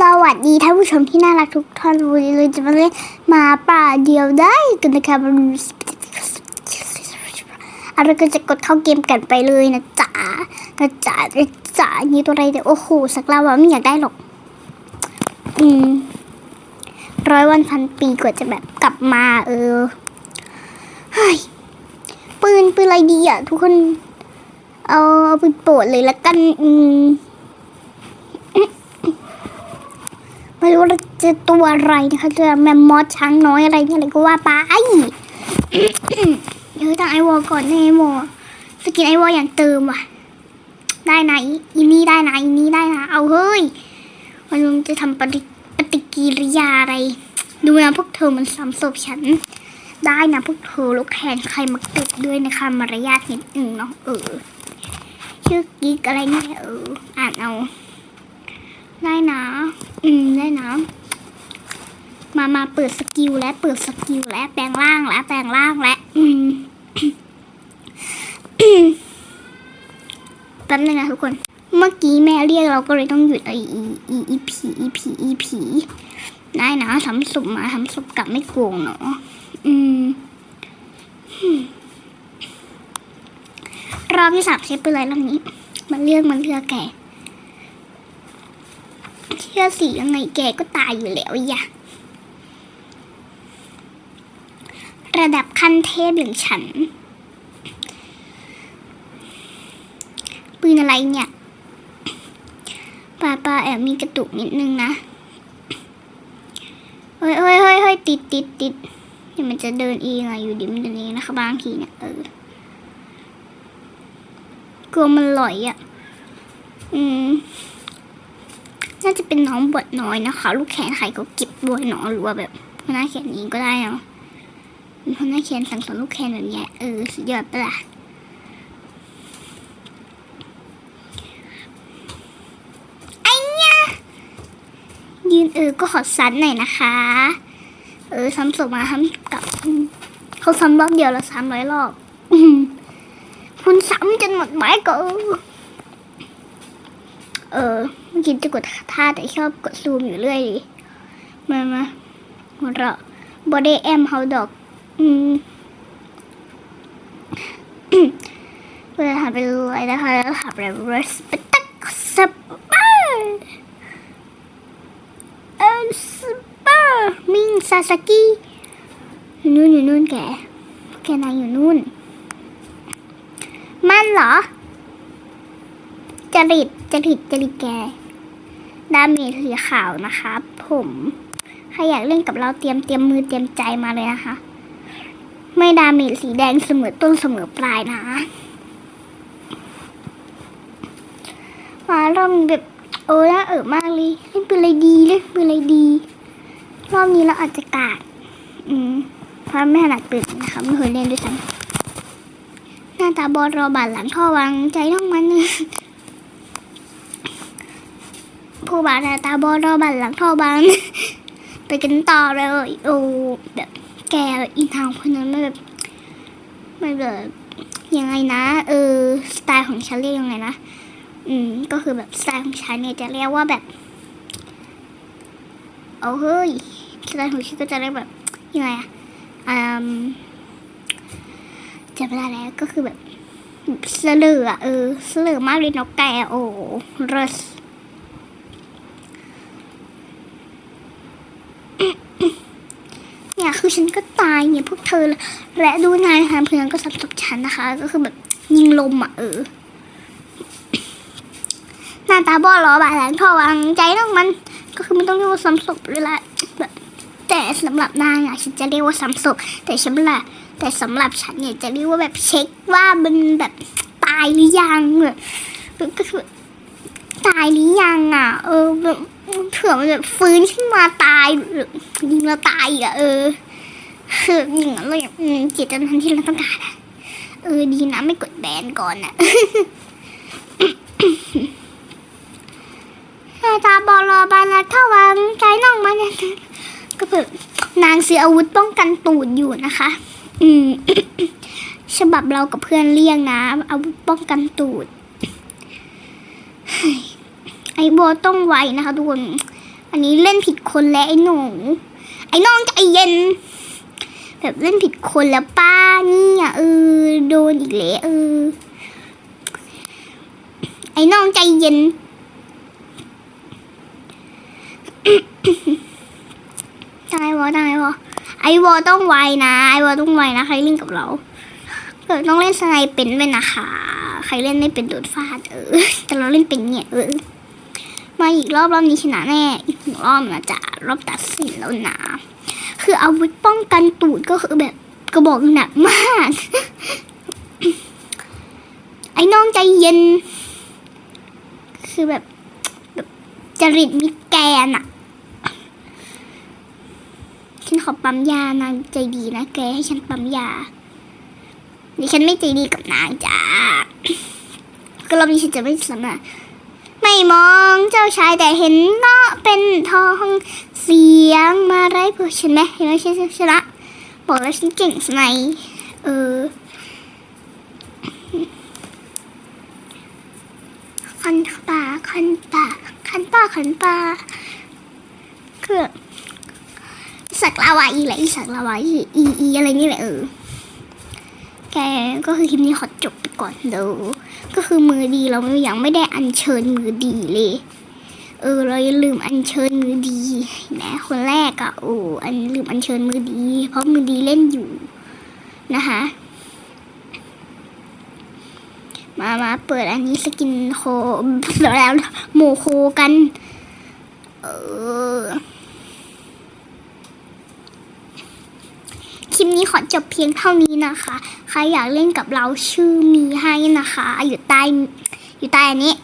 สวัสดีท่านผู้ชมที่น่ารักทุกท่านวันนี้เราจะมาเล่นหมาป่าเดียวได้กันนะคะอะไรก็จะกดเข้าเกมกันไปเลยนะจ๊ะนะจ๊ะนะจ๊ะนี่ตัวอะไรเดี๋ยวโอ้โหสักเลาวะไม่อยากได้หรอก อืมร้อยวันพันปีกว่าจะแบบกลับมา เออเฮ้ยปืนปืนอะไรดีอะ ทุกคน เอาเอาปืนโปรดเลยละกัน อืม ไม่รู้ว่าจะตัวอะไรนะคะจะแมมมอสช้างน้อยอะไรเนี่ยอะไรก็ว่าไปเดี๋ยวตั้งไอวอลก่อนไอวอลสกินไอวอลอย่างเติมว่ะ ได้นะอีอีนี่ได้นะอีนี่ได้นะเอาเฮ้ยมันจะทำปฏิปฏิกิริยาอะไร ดูนะพวกเธอมันซ้ำศพฉัน ได้นะพวกเธอลูกแคนใครมาเก็บด้วยนะคะมารยาทนิดหนึ่งเนาะเออชื่อกิ๊กอะไรเนี่ยเอออ่านเอา ได้นะ อืมได้นะมามาเปิดสกิลและเปิดสกิลและแปลงร่างและแปลงร่างและอืมแป๊บนึงนะทุกคน เมื่อกี้แม่เรียกเราก็เลยต้องหยุดไออีอีอีผีอีผีอีผีได้นะทำสุปมาทำสุปกลับไม่โกงเนาะอืมรอบที่สามใช้ปืนอะไรอบนี้ มันเลือกมันเลือกแก ชื่อสียังไงแกก็ตายอยู่แล้วอย่าระดับขั้นเทพอย่างฉัน ปืนอะไรเนี่ยปลาปลาแอบมีกระตุกนิดนึงนะเฮ้ยเฮ้ยเฮ้ยเฮ้ยติดติดติดเดี๋ยวมันจะเดินเองอะอยู่ดิมันเดินเองนะคะบางทีเนี่ยเออกลัวมันลอยอะอืม น่าจะเป็นน้องบทน้อยนะคะ ลูกแขนใครก็เก็บด้วยนาะหรือว่าแบบหัวหน้าแขนนี้ก็ได้เนาะหัวหน้าแขนสั่งสอนลูกแขนแบบนี้เออสุดยอดปะล่ะไอ้เนี่ยยืนเออก็ขอซันหน่อยนะคะ เออซ้ำศพมาซ้ำกับเขาซ้ำรอบเดียวแล้วซ้ำร้อยรอบคุณซ้ำจนหมดไม้ก็ เออเมื่อกี้จะกดท่าแต่ชอบกดซูมอยู่เรื่อยดิมามาหัวเราะบอดี้แอมเฮาดอก อืมเวลาหันไปเลยนะคะแล้วหันไป respect สปาร์เออสปาร์มิงซาสกิอยู่นู่นอยู่นู่นแก แกนายอยู่นู่น มันเหรอ จริตจริตจริตแกดาเมจสีขาวนะคะผมใครอยากเล่นกับเราเตรียมเตรียมมือเตรียมใจมาเลยนะคะ ไม่ดาเมจสีแดงเสมอต้นเสมอปลายนะมาเริ่มแบบโอ้น่าเออมากเลยเล่นเป็นอะไรดีเล่นเป็นอะไรดีรอบนี้เราอาจจะกาดอืมเพราะไม่ถนัดปืนนะคะไม่เคยเล่นด้วยซ้ำหน้าตาบอดรอบาดหลังท่อวางใจต้องมัน ผู้บาดหน้าตาบอดรอบันหลังท่อบันไปกันต่อเลยโอ้แบบแกอีทางคนนั้นมันแบบมันแบบยังไงนะ เออสไตล์ของฉันเรียกยังไงนะอืมก็คือแบบสไตล์ของฉันเนี่ยจะเรียกว่าแบบเอาเฮ้ยสไตล์ของฉันก็จะเรียกแบบยังไงอะอืมจะไม่ได้แล้วก็คือแบบเสลือเออเสลือมากเลยนกแกโอ้รส เนี่ยคือ ฉันก็ตายเนี่ยพวกเธอ และดูนายทหารเพื่อนก็สับสบฉันนะคะ ก็คือแบบยิงลมอะเออหน้าตาบอดล้อบาดแหลงท่อวางใจต้องมัน ก็คือไม่ต้องเรียกว่าซ้ำศพเลยละแบบแต่สำหรับนายอะฉันจะเรียกว่าซ้ำศพแต่ฉันละแต่สำหรับฉันเนี่ยจะเรียกว่าแบบเช็คว่ามันแบบตายหรือยังแบบก็คือตายหรือยังอะ เออแบบเผื่อมันแบบฟื้นขึ้นมาตายหรือยิงเราตายอะเออ คืออย่างนั้นเลยอืมจิตใจทันที่เราต้องการอะเออดีนะไม่กดแบนก่อนอะตาบอลอบานาเท่าวังใจน้องมันก็แบบนางซื้ออาวุธป้องกันตูดอยู่นะคะ อืมฉบับเรากับเพื่อนเรียกนะอาวุธป้องกันตูดไอโบต้องไวนะคะทุกคน อันนี้เล่นผิดคนแล้วไอ้หนูไอ้น้องใจเย็น แบบเล่นผิดคนแล้วป้าเนี่ยเออโดนอีกแล้วเออ ไอ้น้องใจเย็น ได้วอได้วอไอวอต้องไวนะไอวอต้องไวนะ ใครเล่นกับเราเออต้องเล่นสไนเป็นด้วยนะคะ ใครเล่นไม่เป็นโดนฟาดเออ แต่เราเล่นเป็นเนี่ยเออมาอีกรอบรอบนี้ชนะแน่ อีกหนึ่งรอบนะจ๊ะรอบตัดสินแล้วนะ คืออาวุธป้องกันตูดก็คือแบบกระบอกหนักมาก ไอ้น้องใจเย็น คือแบบแบบจริตมิแกนอะฉันขอปั๊มยานางใจดีนะแกให้ฉันปั๊มยาดิฉันไม่ใจดีกับนางจ้าก็รอบนี้ฉันจะไม่สามารถไม่มองเจ้าชายแต่เห็นนา เป็นทองเสียงมาไร้เพื่อฉันไหมเห็นไหมฉันชนะบอกแล้วฉันเก่งสไนเออคันป่าคันป่าคันป่าคันป่าคือสักลาวาอีแหละอีสักลาวาอีอีอีอะไรนี่แหละเออแกก็คือคลิปนี้ขอจบไปก่อนเดี๋ยวก็คือมือดีเรายังไม่ได้อัญเชิญมือดีเลย เออ เราอย่าลืมอัญเชิญมือดีนะคนแรกอะโอ้อันลืมอัญเชิญมือดี เพราะมือดีเล่นอยู่นะคะ มามาเปิดอันนี้สกินโคแล้วโมโคกัน เออคลิปนี้ขอจบเพียงเท่านี้นะคะ ใครอยากเล่นกับเราชื่อมีให้นะคะ อยู่ใต้อยู่ใต้อันนี้